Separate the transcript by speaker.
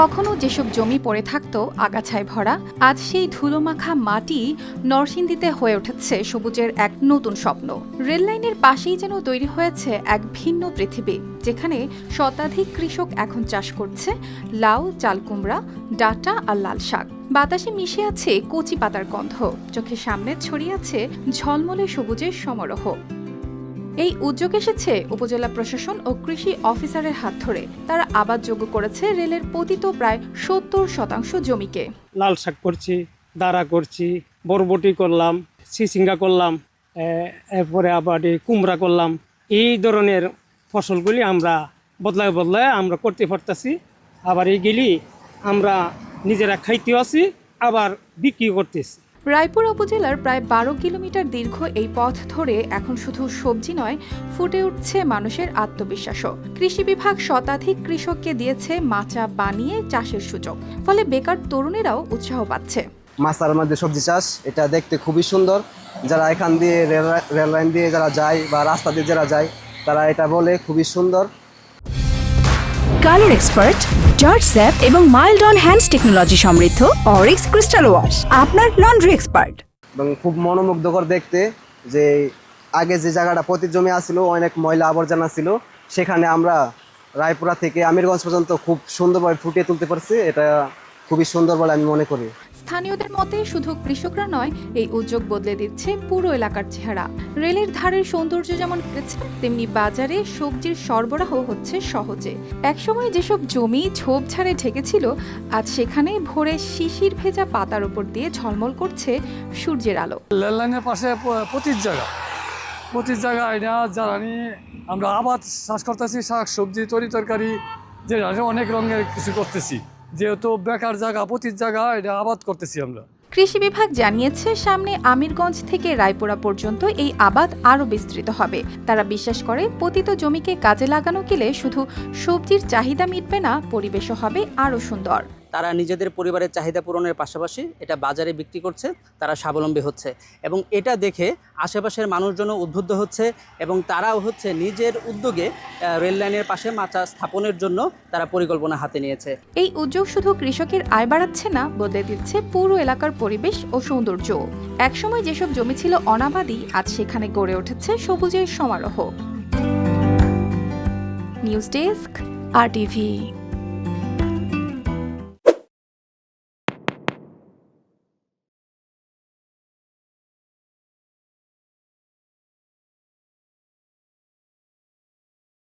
Speaker 1: কখনো যেসব জমি পড়ে থাকতো আগাছায় ভরা, আজ সেই ধুলোমাখা মাটি নরসিংদীতে হয়ে উঠেছে সবুজের এক নতুন স্বপ্ন। রেললাইনের পাশেই যেন তৈরি হয়েছে এক ভিন্ন পৃথিবী, যেখানে শতাধিক কৃষক এখন চাষ করছে লাউ চালকুমড়া ডাটা আর লাল শাক। বাতাসে মিশে আছে কচি পাতার গন্ধ, চোখের সামনে ছড়িয়ে আছে ঝলমলে সবুজের সমারোহ। এই উদ্যোগ এসেছে উপজেলা প্রশাসন ও কৃষি অফিসারের হাত ধরে। তারা আবাদযোগ্য করেছে রেলের পতিত প্রায় সত্তর শতাংশ জমিকে।
Speaker 2: লাল শাক করছি দাঁড়া করছি, বরবটি করলাম, সিসিঙ্গা করলাম এরপরে আবার এই কুমড়া করলাম। এই ধরনের ফসলগুলি আমরা বদলায় বদলায় আমরা করতে পারতেছি। আবার এইগুলি আমরা নিজেরা খাইতেও আছি, আবার বিক্রি করতেছি।
Speaker 1: রায়পুর উপজেলার প্রায় বারো কিলোমিটার দীর্ঘ এই পথ ধরে এখন শুধু সবজি নয়, ফুটে উঠছে মানুষের আত্মবিশ্বাসও। কৃষি বিভাগ শতাধিক কৃষককে দিয়েছে মাচা বানিয়ে চাষের সুযোগ। ফলে বেকার তরুণেরাও উৎসাহ পাচ্ছে।
Speaker 3: মাছার মধ্যে সবজি চাষ, এটা দেখতে খুবই সুন্দর। যারা এখান দিয়ে রেল লাইন দিয়ে যারা যায় বা রাস্তা দিয়ে যারা যায়, তারা এটা বলে খুবই সুন্দর।
Speaker 4: কালার এক্সপার্ট জর্জ স্যাপ এবং মাইল্ড অন হ্যান্ডস টেকনোলজি সমৃদ্ধ অরিক্স ক্রিস্টাল ওয়াশ, আপনার লন্ড্রি এক্সপার্ট।
Speaker 3: এবং খুব মনোমুগ্ধকর দেখতে যে আগে যে জায়গাটা প্রতি জমি আসছিল অনেক ময়লা আবর্জনা ছিল, সেখানে আমরা রায়পুরা থেকে আমিরগঞ্জ পর্যন্ত খুব সুন্দরভাবে ফুটিয়ে তুলতে পারছি। এটা খুবই সুন্দর বলে আমি মনে করি।
Speaker 1: স্থানীয়দের মতে, শুধু কৃষকরা নয়, এই উদ্যোগ বদলে দিচ্ছে পুরো এলাকার চেহারা। রেলের ধারের সৌন্দর্য যেমন বেড়েছে, তেমনি বাজারে সবজির সরবরাহ হচ্ছে সহজে। একসময় যেসব জমি ঝোপঝাড়ে ঢেকেছিল, আজ সেখানে ভোরে শিশির ভেজা পাতার উপর দিয়ে ঝলমল করছে সূর্যের আলো।
Speaker 5: রেল লাইনের পাশে প- পতির জায়গা। পতির জায়গা এটা জ্বালানি, আমরা আবাদ চাষ করতেছি শাক সবজি তরি তরকারি যে অনেক রঙের কিছু করতেছি। যেহেতু বেকার জায়গা পতির জায়গা, এটা আবাদ করতেছি আমরা।
Speaker 1: কৃষি বিভাগ জানিয়েছে, সামনে আমিরগঞ্জ থেকে রায়পুরা পর্যন্ত এই আবাদ আরও বিস্তৃত হবে। তারা বিশ্বাস করে, পতিত জমিকে কাজে লাগানো গেলে শুধু সবজির চাহিদা মিটবে না, পরিবেশও হবে আরও সুন্দর।
Speaker 6: তারা নিজেদের পরিবারের চাহিদা পূরণের পাশাপাশি এটা বাজারে বিক্রি করছে, তারা স্বাবলম্বী হচ্ছে। এবং এটা দেখে আশেপাশের মানুষজনও উদ্বুদ্ধ হচ্ছে এবং তারাও হচ্ছে নিজের উদ্যোগে রেল লাইনের পাশে মাচা স্থাপনের জন্য তারা পরিকল্পনা হাতে নিয়েছে।
Speaker 1: এই উদ্যোগ শুধু কৃষকের আয় বাড়াচ্ছে না, বদলে দিচ্ছে পুরো এলাকার পরিবেশ ও সৌন্দর্য। একসময় যেসব জমি ছিল অনাবাদী, আজ সেখানে গড়ে উঠেছে সবুজের সমারোহ। নিউজ ডেস্ক, আর টিভি